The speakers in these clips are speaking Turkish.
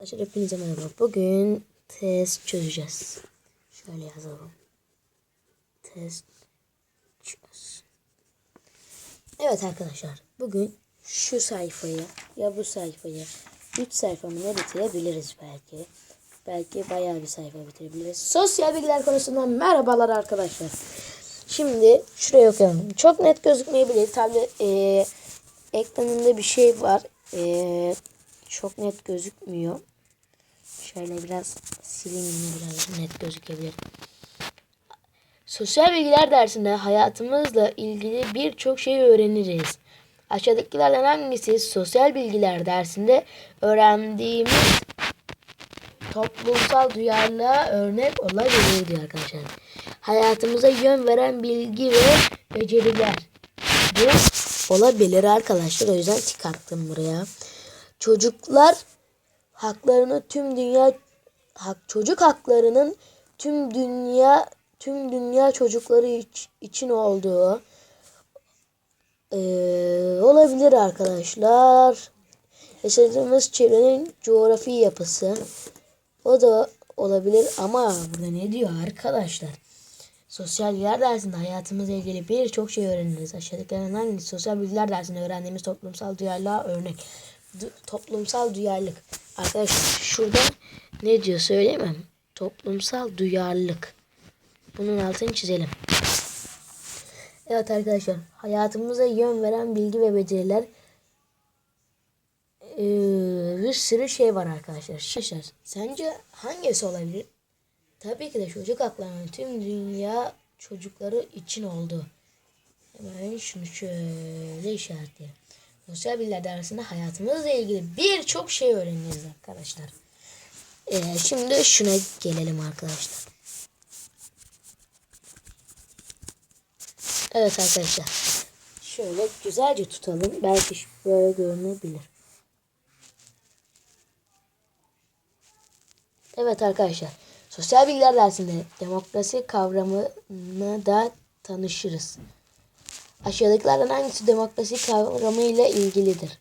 Arkadaşlar hepinize merhaba. Bugün test çözeceğiz. Şöyle yazalım. Test çöz. Evet arkadaşlar. Bugün şu sayfayı ya bu sayfayı 3 sayfamı bitirebiliriz belki. Belki bayağı bir sayfa bitirebiliriz. Sosyal bilgiler konusundan merhabalar arkadaşlar. Şimdi şuraya okuyalım. Çok net gözükmeyebilir. Tablet e, ekranında bir şey var. E, çok net gözükmüyor. Şöyle biraz sileyim biraz net gözükebilir. Sosyal bilgiler dersinde hayatımızla ilgili birçok şey öğreniriz. Aşağıdakilerden hangisi sosyal bilgiler dersinde öğrendiğimiz toplumsal duyarlılığa örnek olabilir diyor arkadaşlar. Hayatımıza yön veren bilgi ve beceriler. Bu olabilir arkadaşlar. O yüzden çıkarttım buraya. Çocuklar haklarını tüm dünya hak çocuk haklarının tüm dünya tüm dünya çocukları iç- için olduğu eee, olabilir arkadaşlar. Yaşadığımız çevrenin coğrafi yapısı o da olabilir ama burada ne diyor arkadaşlar? Sosyal bilgiler dersinde hayatımızla ilgili birçok şey öğreniriz. Aşağıdakilerden hangisi sosyal bilgiler dersinde öğrendiğimiz toplumsal duyarlılığa örnek? Toplumsal duyarlılık. Arkadaşlar şurada ne diyor söyleyemem. Toplumsal duyarlılık. Bunun altını çizelim. Evet arkadaşlar hayatımıza yön veren bilgi ve beceriler ee, bir sürü şey var arkadaşlar. Arkadaşlar sence hangisi olabilir? Tabii ki de çocuk haklarının tüm dünya çocukları için oldu. Hemen şunu şöyle işaretleyelim. Sosyal bilgiler dersinde hayatımızla ilgili birçok şey öğreniriz arkadaşlar. Ee, şimdi şuna gelelim arkadaşlar. Evet arkadaşlar. Şöyle güzelce tutalım. Belki böyle görünebilir. Evet arkadaşlar. Sosyal bilgiler dersinde demokrasi kavramına da tanışırız. Aşağıdakilerden hangisi demokrasi kavramı ile ilgilidir?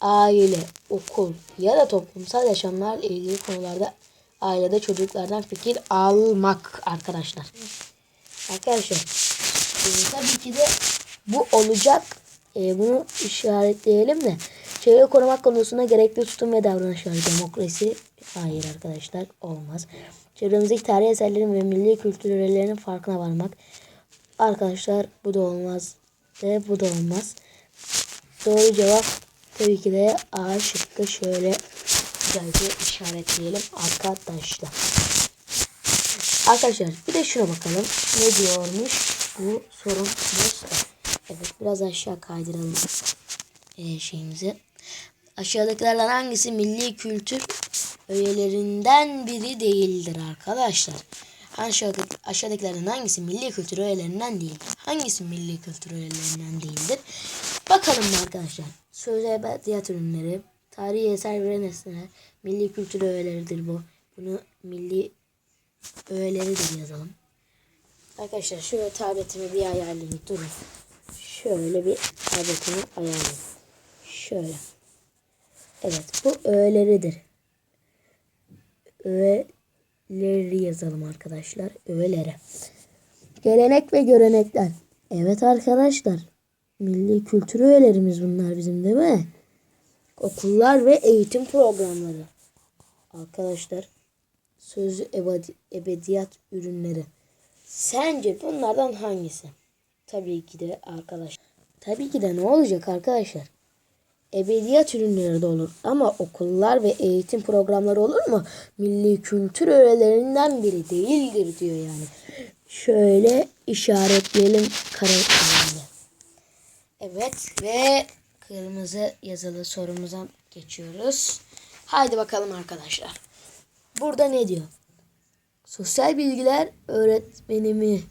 Aile, okul ya da toplumsal yaşamlarla ilgili konularda ailede çocuklardan fikir almak arkadaşlar. Arkadaşlar e, tabii ki de bu olacak. E, bunu işaretleyelim de. Çevre korumak konusunda gerekli tutum ve davranışlar. Demokrasi hayır arkadaşlar olmaz. Çevremizdeki tarihi eserlerin ve milli kültürlerinin farkına varmak. Arkadaşlar bu da olmaz ve bu da olmaz. Doğru cevap tabii ki de A şıkkı şöyle güzelce işaretleyelim arkadaşlar. Arkadaşlar bir de şuna bakalım. Ne diyormuş bu sorumuz da. Evet biraz aşağı kaydıralım ee, şeyimizi. Aşağıdakilerden hangisi milli kültür öğelerinden biri değildir arkadaşlar? Aşağıdaki, aşağıdakilerden hangisi milli kültür öğelerinden değil? Hangisi milli kültür öğelerinden değildir? Bakalım arkadaşlar. Söz edebiyat ürünleri, tarihi eser ve nesneler milli kültür öğeleridir bu. Bunu milli öğeleridir yazalım. Arkadaşlar şöyle tabletimi bir ayarlayayım. Durun. Şöyle bir tabletimi ayarlayayım. Şöyle. Evet bu öğeleridir. Öğeleri yazalım arkadaşlar. Öğeleri. Gelenek ve görenekler. Evet arkadaşlar. Milli kültür öğelerimiz bunlar bizim değil mi? Okullar ve eğitim programları. Arkadaşlar sözlü ebedi- ebediyat ürünleri. Sence bunlardan hangisi? Tabii ki de arkadaşlar. Tabii ki de ne olacak arkadaşlar? Ebediyat ürünleri de olur ama okullar ve eğitim programları olur mu? Milli kültür öğelerinden biri değildir diyor yani. Şöyle işaretleyelim kare. Evet ve kırmızı yazılı sorumuza geçiyoruz. Haydi bakalım arkadaşlar. Burada ne diyor? Sosyal bilgiler öğretmenimi,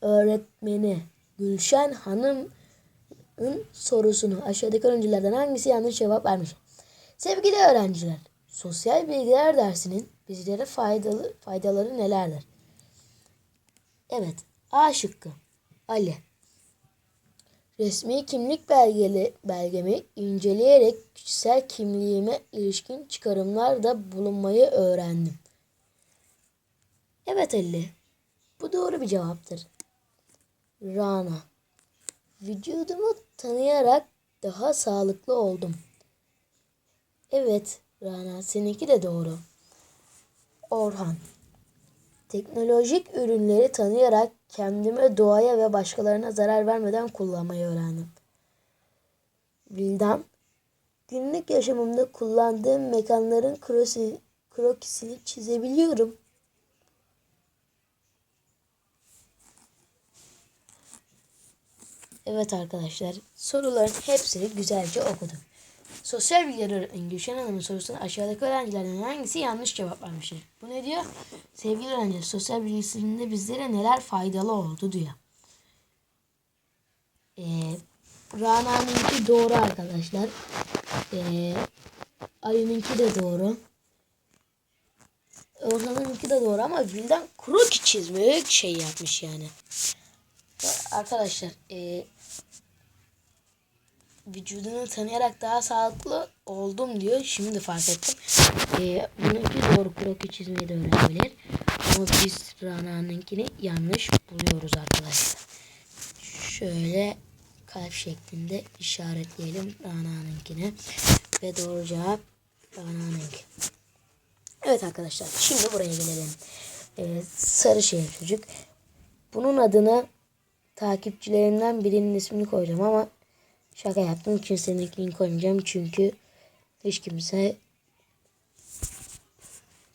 öğretmeni Gülşen Hanım'ın sorusunu aşağıdaki öğrencilerden hangisi yanlış cevap vermiş? Sevgili öğrenciler, sosyal bilgiler dersinin bizlere faydalı faydaları nelerdir? Evet, A şıkkı. Ali. Resmi kimlik belgeli belgemi inceleyerek kişisel kimliğime ilişkin çıkarımlarda bulunmayı öğrendim. Evet Elli. Bu doğru bir cevaptır. Rana. Vücudumu tanıyarak daha sağlıklı oldum. Evet Rana seninki de doğru. Orhan. Teknolojik ürünleri tanıyarak kendime doğaya ve başkalarına zarar vermeden kullanmayı öğrendim. Vildan. Günlük yaşamımda kullandığım mekanların krokisini çizebiliyorum. Evet arkadaşlar soruların hepsini güzelce okudum. Sosyal bilgiler öğretmeni Gülşen Hanım'ın sorusuna aşağıdaki öğrencilerden hangisi yanlış cevap vermiştir? Bu ne diyor? Sevgili öğrenciler sosyal bilgisinde bizlere neler faydalı oldu diyor. Ee, Rana'nınki doğru arkadaşlar. Ee, Ali'ninki de doğru. Orhan'ınki de doğru ama Vildan kroki çizmek şey yapmış yani. Arkadaşlar e, vücudunu tanıyarak daha sağlıklı oldum diyor. Şimdi fark ettim. E, bununki doğru kroki çizmeyi de öğrenebilir. Ama biz Rana'nınkini yanlış buluyoruz arkadaşlar. Şöyle kalp şeklinde işaretleyelim Rana'nınkini. Ve doğru cevap Rana'nınki. Evet arkadaşlar şimdi buraya gelelim. E, sarı çocuk. Bunun adını takipçilerimden birinin ismini koyacağım ama şaka yaptım. Kimseninkini koymayacağım çünkü hiç kimse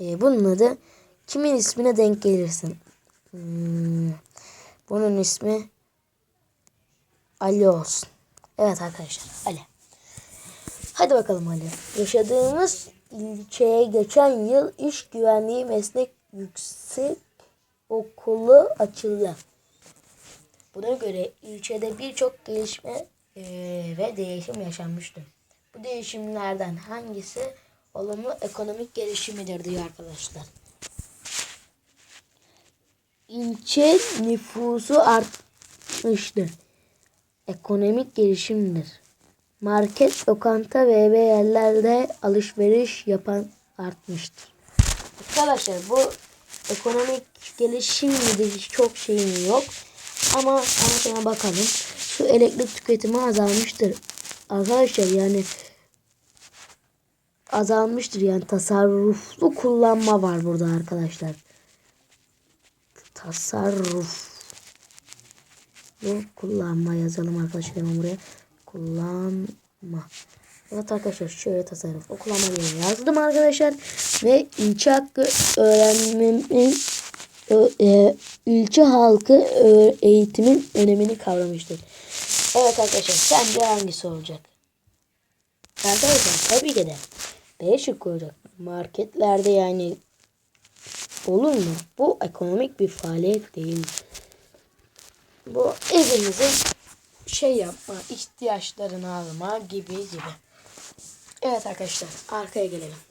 e, bunun adı kimin ismine denk gelirsin. Hmm, bunun ismi Ali olsun. Evet arkadaşlar Ali. Hadi bakalım Ali. Yaşadığımız ilçeye geçen yıl iş güvenliği meslek yüksek okulu açıldı. Buna göre ilçede birçok gelişme eee, ve değişim yaşanmıştır. Bu değişimlerden hangisi olumlu ekonomik gelişimidir diyor arkadaşlar. İlçe nüfusu artmıştır. Ekonomik gelişimdir. Market, lokanta ve eve yerlerde alışveriş yapan artmıştır. Arkadaşlar bu ekonomik gelişim çok şeyim yok. Ama sana bakalım. Su elektrik tüketimi azalmıştır. Arkadaşlar yani azalmıştır yani tasarruflu kullanma var burada arkadaşlar. Tasarruf. Kullanma yazalım arkadaşlar buraya. Kullanma. Evet arkadaşlar şöyle tasarruf. Kullanma yazdım arkadaşlar. Ve ilçe hakkı öğrenmemin e, ilçe halkı eğitimin önemini kavramıştır. Evet arkadaşlar sence hangisi olacak? Arkadaşlar tabii ki de B şıkkı olacak. Marketlerde yani olur mu? Bu ekonomik bir faaliyet değil. Bu evimizin şey yapma, ihtiyaçlarını alma gibi gibi. Evet arkadaşlar arkaya gelelim.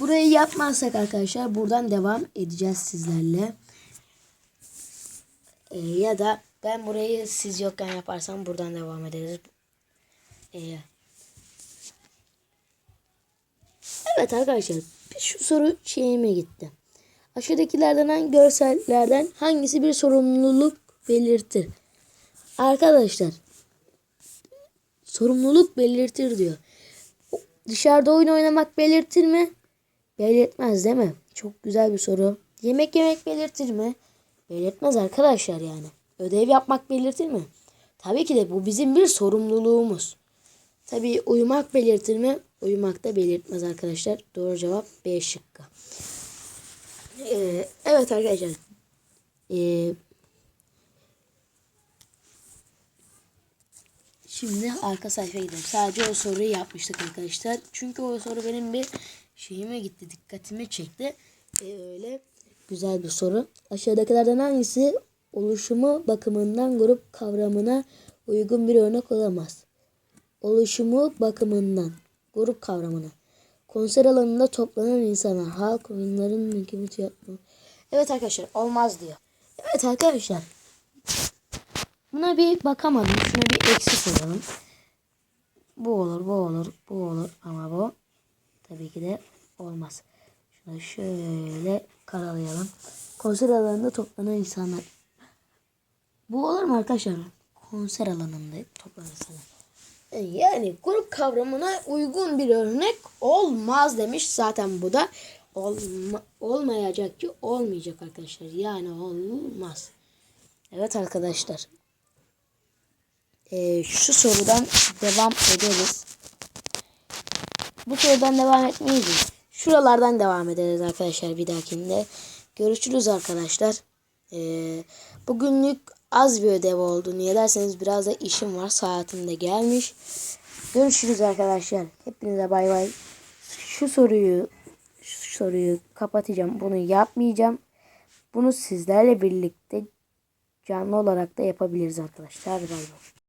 Burayı yapmazsak arkadaşlar buradan devam edeceğiz sizlerle. Ee, ya da ben burayı siz yokken yaparsam buradan devam ederiz. Ee, evet arkadaşlar bir şu soru şeyime gitti. Aşağıdakilerden hangi görsellerden hangisi bir sorumluluk belirtir? Arkadaşlar sorumluluk belirtir diyor. Dışarıda oyun oynamak belirtir mi? Belirtmez değil mi? Çok güzel bir soru. Yemek yemek belirtir mi? Belirtmez arkadaşlar yani. Ödev yapmak belirtir mi? Tabii ki de bu bizim bir sorumluluğumuz. Tabii uyumak belirtir mi? Uyumak da belirtmez arkadaşlar. Doğru cevap B şıkkı. Ee, evet arkadaşlar. Ee, Şimdi arka sayfaya gidelim. Sadece o soruyu yapmıştık arkadaşlar. Çünkü o soru benim bir şeyime gitti. Dikkatimi çekti. Ee, öyle güzel bir soru. Aşağıdakilerden hangisi oluşumu bakımından grup kavramına uygun bir örnek olamaz? Oluşumu bakımından grup kavramına. Konser alanında toplanan insanlar, halk oyunların hükümü tiyatro. Evet arkadaşlar olmaz diyor. Evet arkadaşlar Buna bir bakamadım. Şuna bir eksi koyalım. Bu olur, bu olur, bu olur ama bu tabii ki de olmaz. Şunu şöyle karalayalım. Konser alanında toplanan insanlar. Bu olur mu arkadaşlar? Konser alanında toplanan insanlar. E, Yani grup kavramına uygun bir örnek olmaz demiş. Zaten bu da olma, olmayacak ki olmayacak arkadaşlar. Yani olmaz. Evet arkadaşlar. E, şu sorudan devam ederiz. Bu sorudan devam etmeyiz. Şuralardan devam ederiz arkadaşlar bir dahakinde. Görüşürüz arkadaşlar. Ee, bugünlük az bir ödev oldu. Niye derseniz biraz da işim var. Saatim de gelmiş. Görüşürüz arkadaşlar. Hepinize bay bay. Şu soruyu şu soruyu kapatacağım. Bunu yapmayacağım. Bunu sizlerle birlikte canlı olarak da yapabiliriz arkadaşlar. Bay bay.